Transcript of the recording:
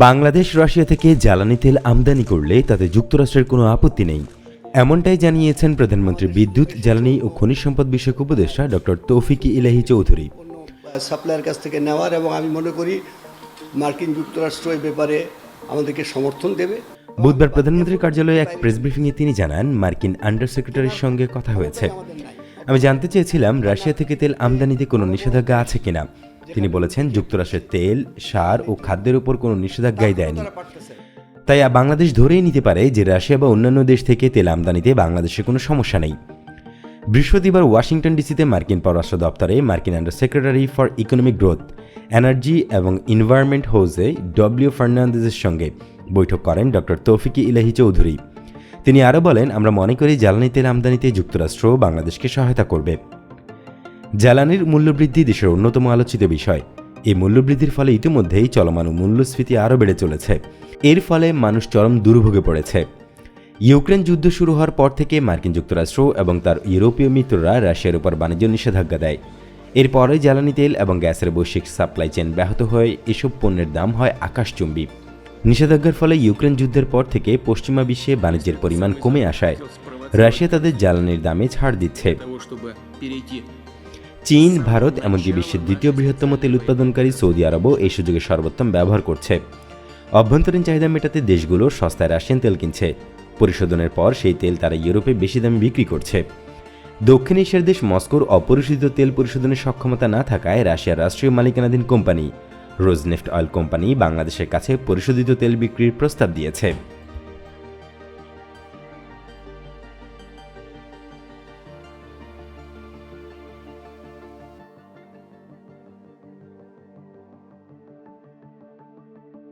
Bangladesh Russia থেকে জ্বালানি তেল আমদানি করলে তাতে যুক্তরাষ্ট্রের কোনো আপত্তি নেই। এমনটাই জানিয়েছেন প্রধানমন্ত্রী বিদ্যুৎ জ্বালানি ও খনিজ সম্পদ বিষয়ক উপদেষ্টা ডক্টর তৌফিকি ইলাহি চৌধুরী। সাপ্লায়ার কাছ থেকে নেওয়ার এবং আমি মনে করি মার্কিন যুক্তরাষ্ট্র এই ব্যাপারে আমাদেরকে সমর্থন দেবে। বুধবার প্রধানমন্ত্রীর কার্যালয়ে এক প্রেস ব্রিফিংয়ে তিনি জানান মার্কিন আন্ডার সেক্রেটারির সঙ্গে কথা হয়েছে। আমি জানতে চেয়েছিলাম রাশিয়া থেকে তেল আমদানিতে কোনো নিষেধাজ্ঞা আছে কিনা। তিনি বলেছেন যুক্তরাষ্ট্রের তেল, সার ও খাদ্যের উপর কোনো নিষেধাজ্ঞাই দেয়নি। তাই বাংলাদেশ ধরেই নিতে পারে যে রাশিয়া বা অন্যান্য দেশ থেকে তেল আমদানিতে বাংলাদেশের কোনো সমস্যা নেই। বৃহস্পতিবার ওয়াশিংটন ডিসিতে মার্কিন পররাষ্ট্র দপ্তরে মার্কিন under secretary for economic growth energy এবং এনভায়রনমেন্ট হোজে ডব্লিউ ফার্নান্দেজের সঙ্গে বৈঠক করেন ডক্টর তৌফিকি ইলাহি চৌধুরী। তিনি আরও বলেন, আমরা মনে করি জ্বালানি তেল আমদানিতে যুক্তরাষ্ট্র বাংলাদেশকে সহায়তা করবে। জ্বালানির মূল্যবৃদ্ধি দেশের অন্যতম আলোচিত বিষয়। এই মূল্যবৃদ্ধির ফলে ইতিমধ্যেই চলমান মূল্যস্ফীতি আরও বেড়ে চলেছে। এর ফলে মানুষ চরম দুর্ভোগে পড়েছে। ইউক্রেন যুদ্ধ শুরু হওয়ার পর থেকে মার্কিন যুক্তরাষ্ট্র এবং তার ইউরোপীয় মিত্ররা রাশিয়ার উপর বাণিজ্য নিষেধাজ্ঞা দেয়। এরপরে জ্বালানি তেল এবং গ্যাসের বৈশ্বিক সাপ্লাই চেন ব্যাহত হয়ে এসব পণ্যের দাম হয় আকাশচুম্বী। নিষেধাজ্ঞার ফলে ইউক্রেন যুদ্ধের পর থেকে পশ্চিমা বিশ্বে বাণিজ্যের পরিমাণ কমে আসায় রাশিয়া তাদের জ্বালানির দামে ছাড় দিচ্ছে। চীন, ভারত, এমনকি বিশ্বের দ্বিতীয় বৃহত্তম তেল উৎপাদনকারী সৌদি আরবও এই সুযোগে সর্বোত্তম ব্যবহার করছে। অভ্যন্তরীণ চাহিদা মেটাতে দেশগুলো সস্তায় রাশিয়ান তেল কিনছে। পরিশোধনের পর সেই তেল তারা ইউরোপে বেশি দামে বিক্রি করছে। দক্ষিণ এশিয়ার দেশ মস্কোর অপরিশোধিত তেল পরিশোধনের সক্ষমতা না থাকায় রাশিয়ার রাষ্ট্রীয় মালিকানাধীন কোম্পানি, রোজনেফট অয়েল কোম্পানি, বাংলাদেশের কাছে পরিশোধিত তেল বিক্রির প্রস্তাব দিয়েছে।